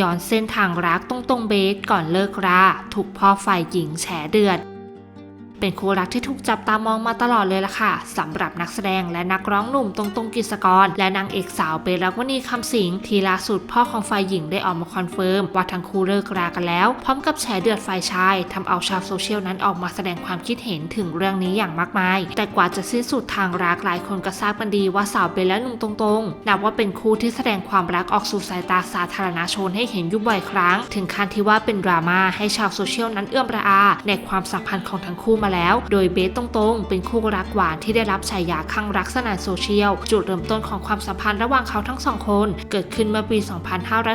ย้อนเส้นทางรักตรงๆเบสก่อนเลิกรา ถูกพ่อฝ่ายหญิงแฉเดือด เป็นคู่รักที่ถูกจับตามองมาตลอดเลยล่ะค่ะสำหรับนักแสดงและนักร้องหนุ่มตรงตรงกิจกร และนางเอกสาวเบลลักวนีคำสิงห์ทีล่าสุดพ่อของฝ่ายหญิงได้ออกมาคอนเฟิร์มว่าทั้งคู่เลิกรากันแล้ว พร้อมกับแฉเดือดฝ่ายชายทำเอาชาวโซเชียลนั้นออกมาแสดงความคิดเห็นถึงเรื่องนี้อย่างมากมาย แต่กว่าจะสิ้นสุดทางรักหลายคนก็ทราบกันดีว่าสาวเบลและหนุ่มตรงๆนับว่าเป็นคู่ที่แสดงความรักออกสู่สายตาสาธารณชนให้เห็นอยู่บ่อยครั้ง ถึงขั้นที่ว่าเป็นดราม่าให้ชาวโซเชียลนั้นเอื้อมระอาในความสัมพันธ์ของทั้งคู่มาแล้ว โดยเบสตรงๆ เป็นคู่รักหวานที่ได้รับฉายาข้างรักสนานโซเชียล จุดเริ่มต้นของความสัมพันธ์ระหว่างเขาทั้งสองคน เกิดขึ้นเมื่อปี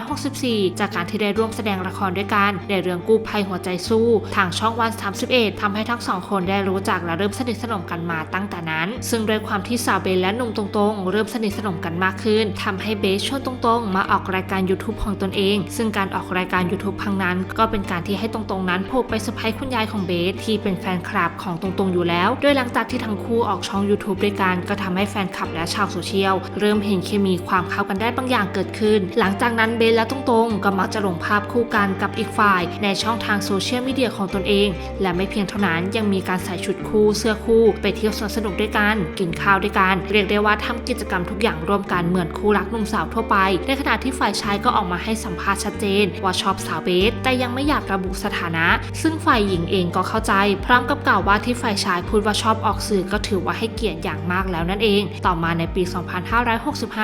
2564 จากการที่ได้ร่วมแสดงละครด้วยกัน ในเรื่องกู้ภัยหัวใจสู้ ทางช่องวัน 31ทำให้ทั้งสองคนได้รู้จักและเริ่มสนิทสนมกันมาตั้งแต่นั้น ซึ่งด้วยความที่สาวเบสและหนุ่มตรงๆ เริ่มสนิทสนมกันมากขึ้นทำให้เบสชวนตรงๆ มาออกรายการ YouTube ของตนเอง ซึ่งการออกรายการ YouTube ครั้งนั้น ก็เป็นการที่ให้ตรงๆนั้นโผล่ไปเซอร์ไพรส์คุณยายของเบสที่เป็นแฟนคลับของตรงๆอยู่แล้ว โดยหลังจากที่ทั้งคู่ออกช่อง YouTube ด้วยกันก็ทำให้แฟนคลับและชาวโซเชียลเริ่มเห็นเคมีความเข้ากันได้บางอย่างเกิดขึ้น หลังจากนั้นเบสและตรงๆ ก็มักจะลงภาพคู่กันกับอีกฝ่าย ในช่องทางโซเชียลมีเดียของตนเอง และไม่เพียงเท่านั้นยังมีการใส่ชุดคู่เสื้อคู่ ไปเที่ยวสวนสนุกด้วยกันกินข้าวด้วยกันเรียกได้ว่าทำกิจกรรมทุกอย่างร่วมกันเหมือนคู่รักหนุ่มสาวทั่วไป ในขณะที่ฝ่ายชายก็ออกมาให้สัมภาษณ์ชัดเจน ว่าชอบสาวเบสแต่ยังไม่อยากระบุสถานะ ซึ่งฝ่ายหญิงเองก็เข้าใจพร้อมกับกล่าวว่าที่ฝ่ายชายพูดว่าชอบออกสื่อก็ถือว่าให้เกียรติอย่างมากแล้วนั่นเอง ต่อมาในปี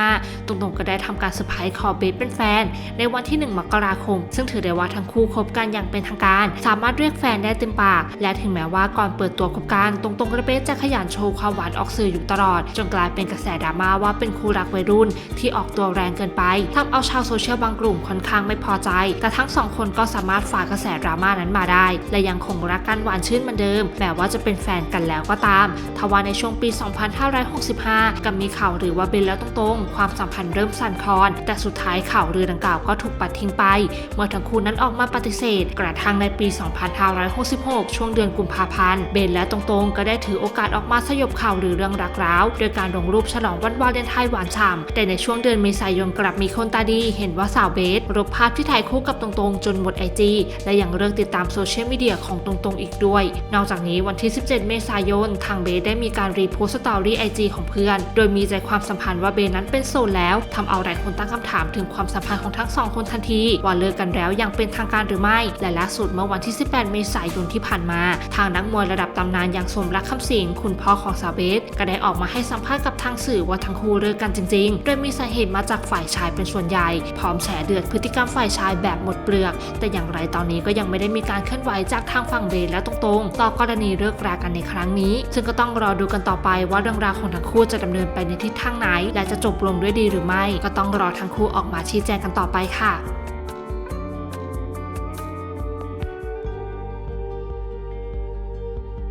2565ตรงๆก็ได้ทำการเซอร์ไพรส์ขอเบสเป็นแฟน ในวันที่ 1 มกราคม ซึ่งถือได้ว่าทั้งคู่คบกันอย่างเป็นทางการ สามารถเรียกแฟนได้เต็มปาก และถึงแม้ว่าก่อนเปิดตัวคบกันตรงๆกระเบสจะขยันโชว์ความหวานออกสื่ออยู่ตลอด จนกลายเป็นกระแสดราม่าว่าเป็นคู่รักวัยรุ่นที่ออกตัวแรงเกินไปทำเอาชาวโซเชียลบางกลุ่มค่อนข้างไม่พอใจ แต่ทั้งสองคนก็สามารถฝ่ากระแสดราม่านั้นมาได้ และยังคงรักกันหวานชื่นเหมือนเดิมแม้ว่าจะเป็นแฟนกันแล้วก็ตาม ทว่าในช่วงปี 2565 กับมีข่าวหรือว่าเบนแล้วตรงๆ ความสัมพันธ์เริ่มสั่นคลอน แต่สุดท้ายข่าวลือดังกล่าวก็ถูกปัดทิ้งไป เมื่อทั้งคู่นั้นออกมาปฏิเสธ กระทั่งในปี 2566 ช่วงเดือนกุมภาพันธ์ เบนและตรงๆ ก็ได้ถือโอกาสออกมาสยบข่าวหรือเรื่องรักร้าว โดยการลงรูปฉลองวันวาเลนไทน์หวานฉ่ำแต่ในช่วงเดือนเมษายนกลับมีคนตาดี เห็นว่าสาวเบสลบภาพที่ถ่ายคู่กับตรงๆ จนหมดไอจีและยังเลิกติดตามโซเชียลมีเดียของตรงๆ อีกด้วย นอกจากนี้วันที่ 17 เมษายน ทางเบได้มีการรีโพสต์สตอรี่ไอจีของเพื่อน โดยมีใจความสัมพันธ์ว่าเบนนั้นเป็นโสดแล้วทำเอาหลายคนตั้งคำถามถึงความสัมพันธ์ของทั้งสองคนทันที ว่าเลิกกันแล้วอย่างเป็นทางการหรือไม่ และล่าสุดเมื่อวันที่ 18 เมษายนที่ผ่านมา ทางนักมวยระดับตำนานอย่างสมรักคำสิงคุณพ่อของสาวเบสก็ได้ออกมาให้สัมภาษณ์กับทางสื่อว่าทั้งคู่เลิกกันจริง ๆ โดยมีสาเหตุมาจากฝ่ายชายเป็นส่วนใหญ่ พร้อมแฉเดือดพฤติกรรมฝ่ายชายแบบหมดเปลือก แต่อย่างไรตอนนี้ก็ยังไม่ได้มีการเคลื่อนไหวจากทางฝั่งเบสและตรงๆ ต่อกรณีเลิกรากันในครั้งนี้ ซึ่งก็ต้องรอดูกันต่อไปว่าเรื่องราวของทั้งคู่จะดำเนินไปในทิศทางไหน และจะจบลงด้วยดีหรือไม่ ก็ต้องรอทั้งคู่ออกมาชี้แจงกันต่อไปค่ะ